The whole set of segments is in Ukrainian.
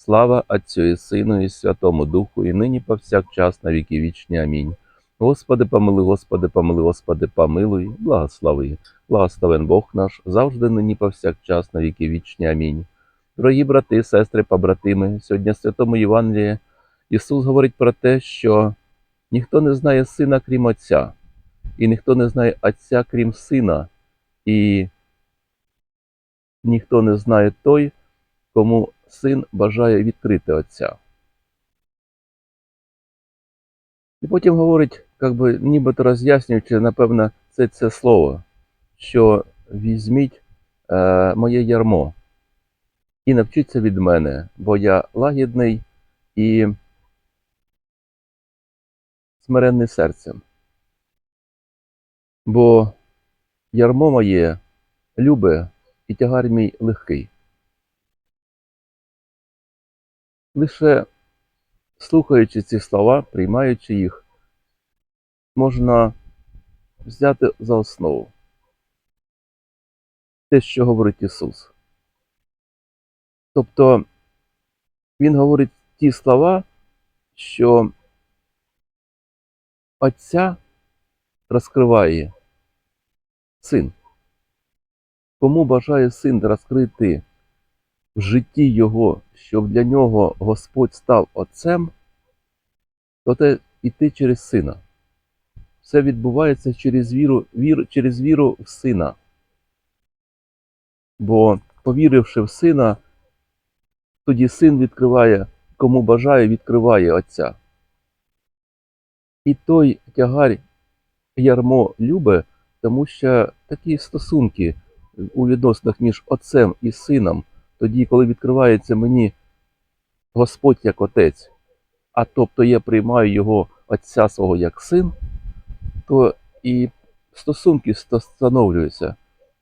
Слава Отцю і Сину, і Святому Духу, і нині повсякчас на віки вічні. Амінь. Господи, помилуй, Господи, помилуй, Господи, помилуй, благослови. Благословен Бог наш, завжди нині повсякчас на віки вічні. Амінь. Дорогі брати, сестри, побратими, сьогодні в Святому Євангелії Ісус говорить про те, що ніхто не знає сина, крім Отця, і ніхто не знає Отця, крім Сина, і ніхто не знає той, кому син бажає відкрити Отця. І потім говорить, як би, нібито роз'яснюючи, напевно, це це слово, що візьміть е, моє ярмо і навчіться від мене, бо я лагідний і смиренний серцем. Бо ярмо моє любе і тягар мій легкий. Лише слухаючи ці слова, приймаючи їх, можна взяти за основу те, що говорить Ісус. Тобто Він говорить ті слова, що Отця розкриває син. Кому бажає син розкрити в житті його, щоб для нього Господь став Отцем, то те йти через сина. Все відбувається через віру, вір, через віру в сина. Бо, повіривши в сина, тоді син відкриває, кому бажає, відкриває Отця. І той тягар ярмо любе, тому що такі стосунки у відносинах між отцем і сином, тоді, коли відкривається мені Господь як Отець, а тобто я приймаю його Отця свого як син, то і стосунки встановлюються.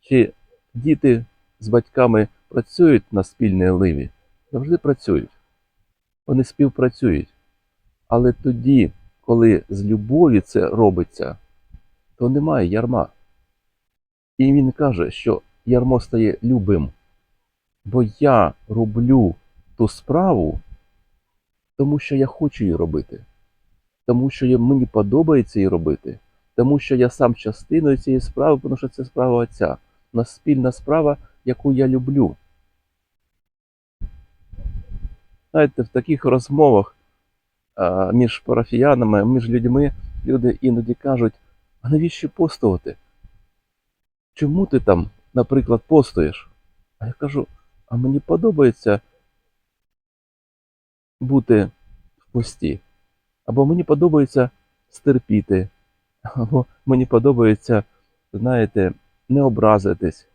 Чи діти з батьками працюють на спільній ливі? Завжди працюють. Вони співпрацюють. Але тоді, коли з любові це робиться, то немає ярма. І він каже, що ярмо стає любим. Бо я роблю ту справу, тому що я хочу її робити, тому що мені подобається її робити, тому що я сам частиною цієї справи, тому що це справа Отця. У нас спільна справа, яку я люблю. Знаєте, в таких розмовах між парафіянами, між людьми, люди іноді кажуть, а навіщо постувати? Чому ти там, наприклад, постуєш? А я кажу, а мені подобається бути в пості. Або мені подобається стерпіти, або мені подобається, знаєте, не образитись.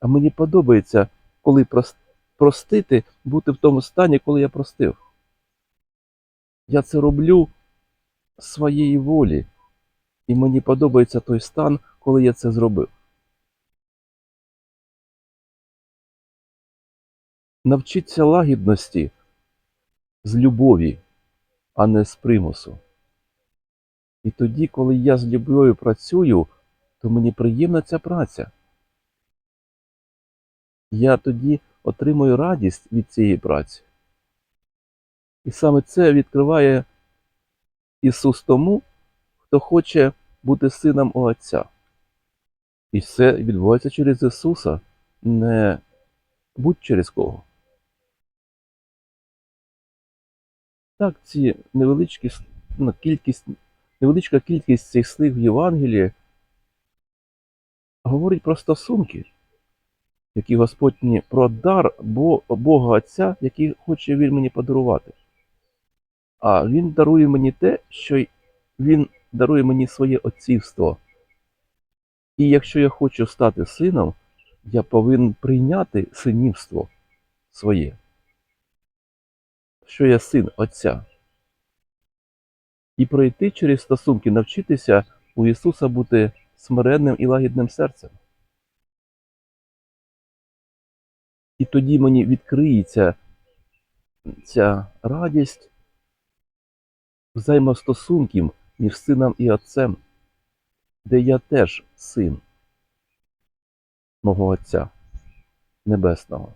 А мені подобається, коли прос- простити, бути в тому стані, коли я простив. Я це роблю своєї волі, і мені подобається той стан, коли я це зробив. Навчіться лагідності з любові, а не з примусу. І тоді, коли я з любов'ю працюю, то мені приємна ця праця. Я тоді отримую радість від цієї праці. І саме це відкриває Ісус тому, хто хоче бути сином у Отця. І все відбувається через Ісуса, не будь через кого. Так, ці невеличкі ну, кількість, невеличка кількість цих слів в Євангелії говорить про стосунки, які Господь мені про дар Бо- Бога Отця, який хоче Він мені подарувати. А Він дарує мені те, що Він дарує мені своє отцівство. І якщо я хочу стати сином, я повинен прийняти синівство своє. Що я син Отця. І пройти через стосунки, навчитися у Ісуса бути смиренним і лагідним серцем. І тоді мені відкриється ця радість взаємостосунків між сином і отцем, де я теж син мого Отця Небесного.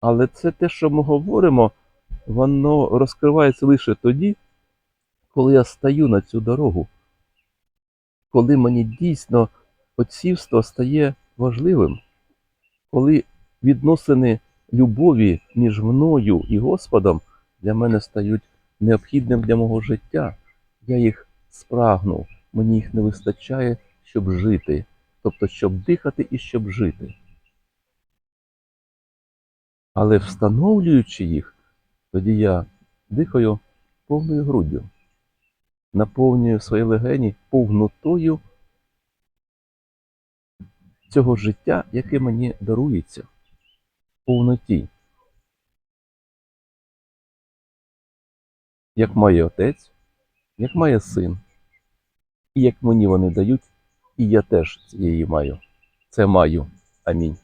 Але це те, що ми говоримо, воно розкривається лише тоді, коли я стаю на цю дорогу, коли мені дійсно отцівство стає важливим, коли відносини любові між мною і Господом для мене стають необхідним для мого життя. Я їх спрагнув, мені їх не вистачає, щоб жити, тобто щоб дихати і щоб жити. Але встановлюючи їх, тоді я дихаю повною груддю, наповнюю свої легені повнотою цього життя, яке мені дарується, повноті. Як має отець, як має син, і як мені вони дають, і я теж цієї маю. Це маю. Амінь.